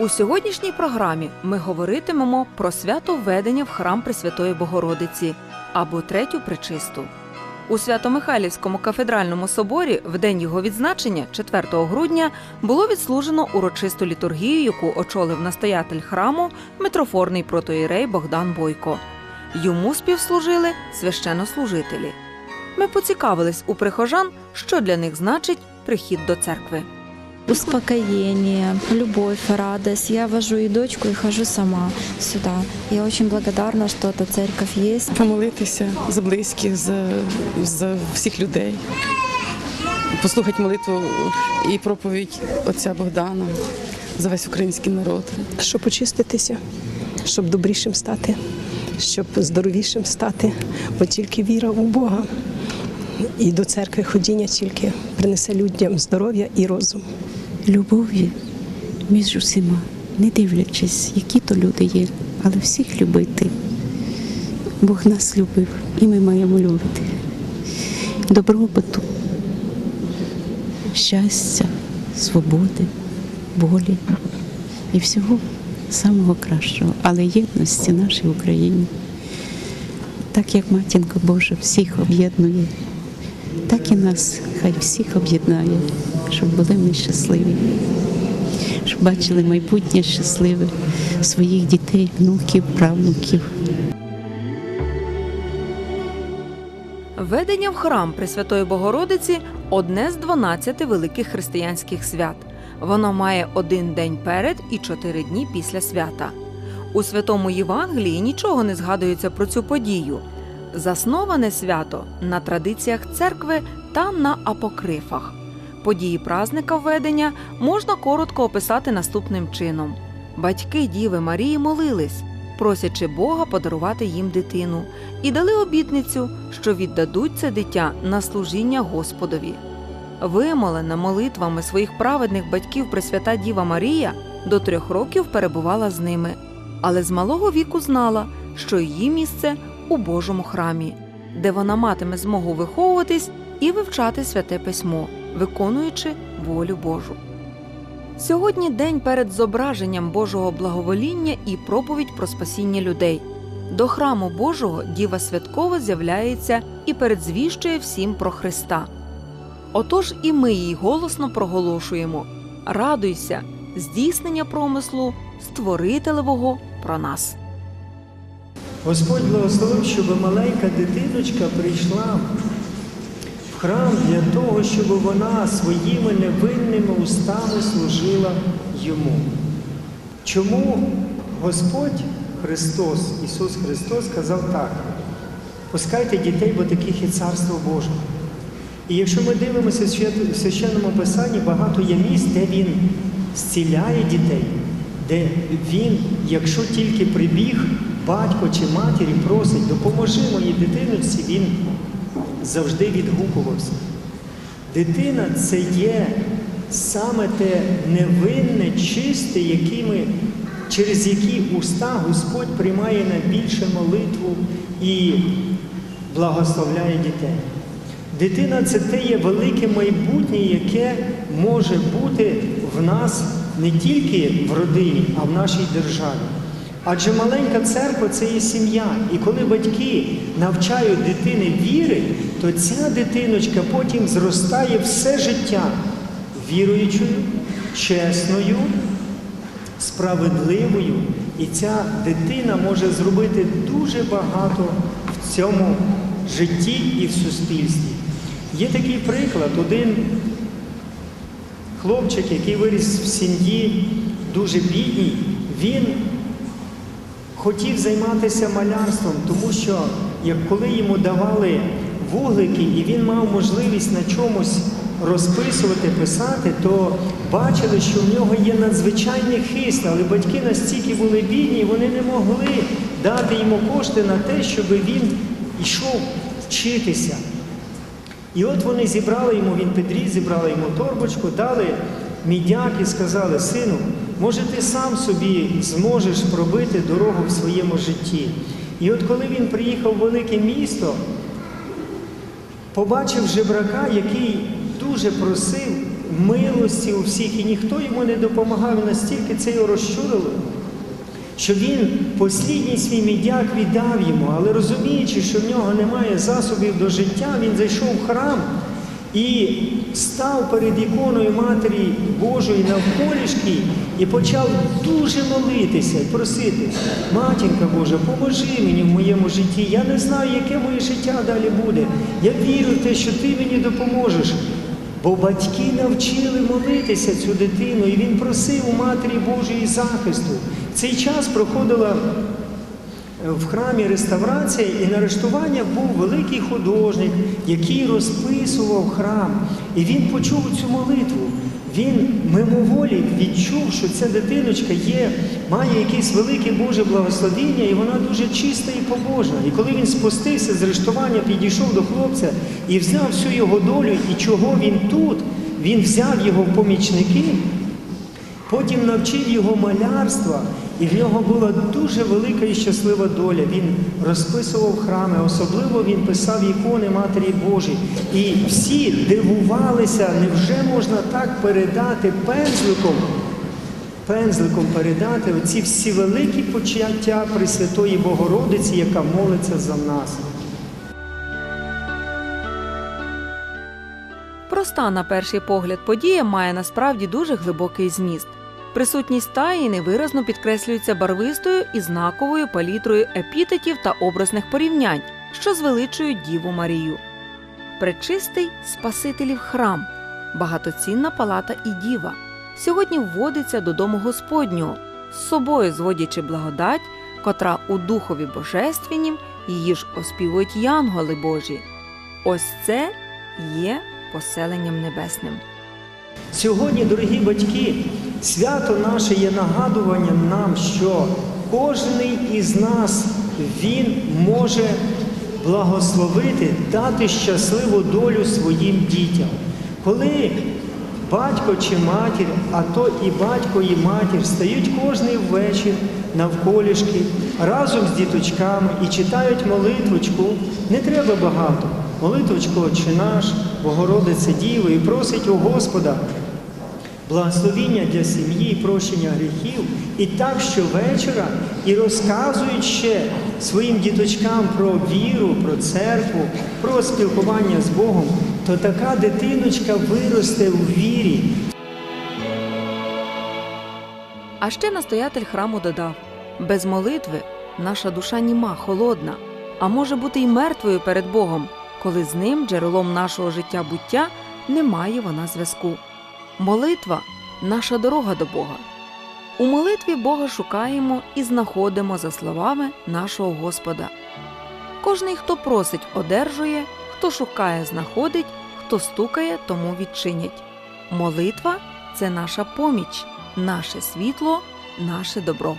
У сьогоднішній програмі ми говоритимемо про свято введення в храм Пресвятої Богородиці або третю причисту. У Свято-Михайлівському кафедральному соборі в день його відзначення, 4 грудня, було відслужено урочисту літургію, яку очолив настоятель храму митрофорний протоїрей Богдан Бойко. Йому співслужили священнослужителі. Ми поцікавились у прихожан, що для них значить прихід до церкви. Успокоение, любовь, радость. Я вожу и дочку, и хожу сама сюда. Я очень благодарна, что эта церковь есть. помолитися за близьких, за, за всіх людей, послухати молитву і проповідь отця Богдана за весь український народ. щоб очиститися, щоб добрішим стати, щоб здоровішим стати, бо тільки віра у Бога і до церкви ходіння тільки принесе людям здоров'я і розум. Любові між усіма, не дивлячись, які то люди є, але всіх любити. Бог нас любив і ми маємо любити. Добробуту, щастя, свободи, волі і всього самого кращого, але єдності нашій Україні. Так як матінка Божа всіх об'єднує, так і нас хай всіх об'єднає, щоб були ми щасливі, щоб бачили майбутнє щасливе своїх дітей, внуків, правнуків. Введення в храм Пресвятої Богородиці одне з 12 великих християнських свят. Воно має один день перед і чотири дні після свята. У святому Євангелії нічого не згадується про цю подію. Засноване свято на традиціях церкви та на апокрифах. Події празника введення можна коротко описати наступним чином: батьки Діви Марії молились, просячи Бога подарувати їм дитину, і дали обітницю, що віддадуть це дитя на служіння Господові. Вимолена молитвами своїх праведних батьків Пресвята Діва Марія до трьох років перебувала з ними, але з малого віку знала, що її місце у Божому храмі, де вона матиме змогу виховуватись і вивчати святе письмо, виконуючи волю Божу. Сьогодні день перед зображенням Божого благовоління і проповідь про спасіння людей. До храму Божого Діва святково з'являється і передзвіщує всім про Христа. Отож і ми їй голосно проголошуємо Радуйся, здійснення промислу Створителевого про нас. Господь благословив, щоб маленька дитиночка прийшла храм для того, щоб вона своїми невинними устами служила йому. Чому Господь Христос, Ісус Христос сказав так: пускайте дітей, бо таких є Царство Боже. І якщо ми дивимося в священному писанні, багато є місць, де Він зціляє дітей, де Він, якщо тільки прибіг, батько чи матері просить, допоможи моїй дитиночці, він завжди відгукувався. Дитина це є саме те невинне, чисте, якими, через які уста Господь приймає найбільше молитву і благословляє дітей. Дитина це те є велике майбутнє, яке може бути в нас не тільки в родині, а в нашій державі. Адже маленька церква це є сім'я. І коли батьки навчають дитини віри, то ця дитиночка потім зростає все життя віруючою, чесною, справедливою. І ця дитина може зробити дуже багато в цьому житті і в суспільстві. Є такий приклад, один хлопчик, який виріс в сім'ї дуже бідній, він хотів займатися малярством, тому що як коли йому давали вуглики, і він мав можливість на чомусь розписувати, писати, то бачили, що в нього є надзвичайний хист, але батьки настільки були бідні, вони не могли дати йому кошти на те, щоб він йшов вчитися. І от вони зібрали йому, він підріз, зібрали йому торбочку, дали мідяк і сказали, сину, може ти сам собі зможеш пробити дорогу в своєму житті. І от коли він приїхав в велике місто, побачив жебрака, який дуже просив милості у всіх, і ніхто йому не допомагав, настільки це його розчурило, що він послідній свій мідяк віддав йому, але розуміючи, що в нього немає засобів до життя, він зайшов в храм і став перед іконою Матері Божої навколішки і почав дуже молитися і просити, матінка Божа, поможи мені в моєму житті. Я не знаю, яке моє життя далі буде. Я вірю в те, що ти мені допоможеш. Бо батьки навчили молитися цю дитину, і він просив у Матері Божої захисту. Цей час проходила в храмі реставрація, і на арештування був великий художник, який розписував храм. І він почув цю молитву. Він мимоволі відчув, що ця дитиночка є, має якесь велике Боже благословіння, і вона дуже чиста і побожна. І коли він спустився з арештування, підійшов до хлопця і взяв всю його долю, і чого він тут, він взяв його в помічники, Потім навчив його малярства, і в нього була дуже велика і щаслива доля. Він розписував храми, особливо він писав ікони Матері Божій. І всі дивувалися, невже можна так передати пензликом, пензликом передати оці всі великі почуття Пресвятої Богородиці, яка молиться за нас. Проста на перший погляд подія має насправді дуже глибокий зміст. Присутність таїни виразно підкреслюється барвистою і знаковою палітрою епітетів та образних порівнянь, що звеличують Діву Марію. Пречистий Спасителів храм, багатоцінна палата і діва. Сьогодні вводиться до дому Господнього, з собою зводячи благодать, котра у духові божественнім її ж оспівують янголи Божі. Ось це є поселенням небесним. Сьогодні, дорогі батьки, свято наше є нагадуванням нам, що кожен із нас він може благословити, дати щасливу долю своїм дітям. Коли батько чи матір, а то і батько, і матір стають кожний вечір навколішки разом з діточками і читають молитвочку, не треба багато. Молитвочку «Отче наш, Богородице Діво, і просить у Господа благословіння для сім'ї, прощення гріхів. І так щовечора і розказують ще своїм діточкам про віру, про церкву, про спілкування з Богом, то така дитиночка виросте у вірі, А ще настоятель храму додав: без молитви наша душа німа, холодна, а може бути й мертвою перед Богом, коли з ним, джерелом нашого життя буття, немає вона зв'язку. Молитва наша дорога до Бога. У молитві Бога шукаємо і знаходимо за словами нашого Господа. Кожний, хто просить, одержує, хто шукає, знаходить, хто стукає, тому відчинять. Молитва це наша поміч, наше світло, наше добро.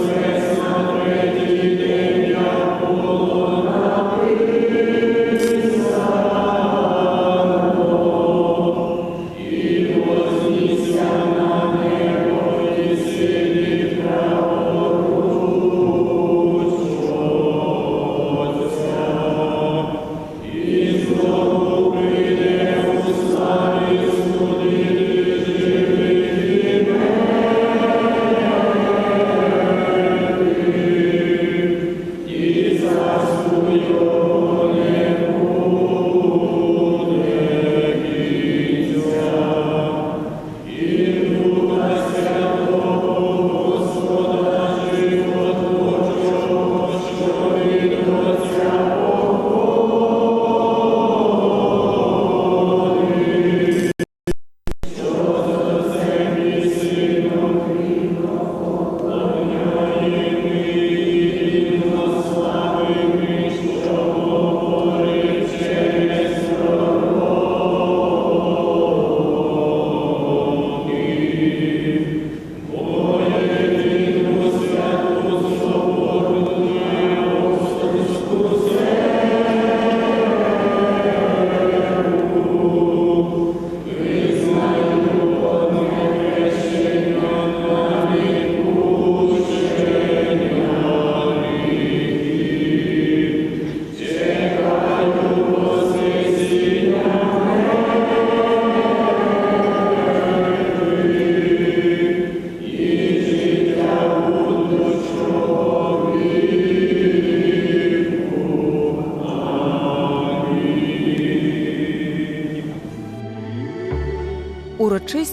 Amen.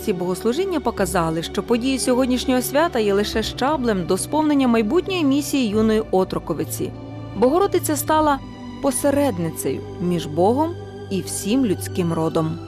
Урочисті богослужіння показали, що події сьогоднішнього свята є лише щаблем до сповнення майбутньої місії юної отроковиці. Богородиця стала посередницею між Богом і всім людським родом.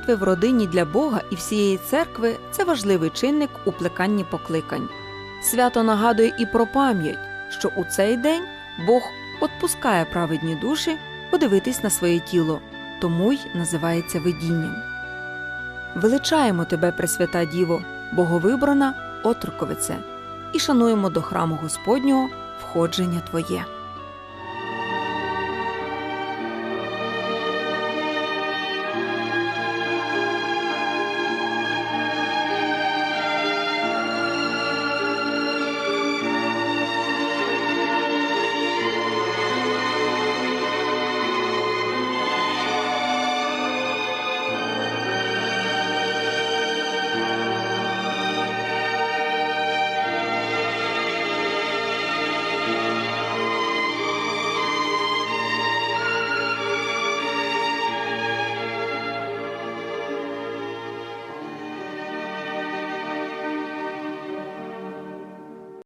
Жертви в родині для Бога і всієї церкви це важливий чинник у плеканні покликань. Свято нагадує і про пам'ять, що у цей день Бог отпускає праведні душі подивитись на своє тіло, тому й називається видінням. Величаємо тебе, Пресвята Діво, Боговибрана, отроковице, і шануємо до храму Господнього входження Твоє.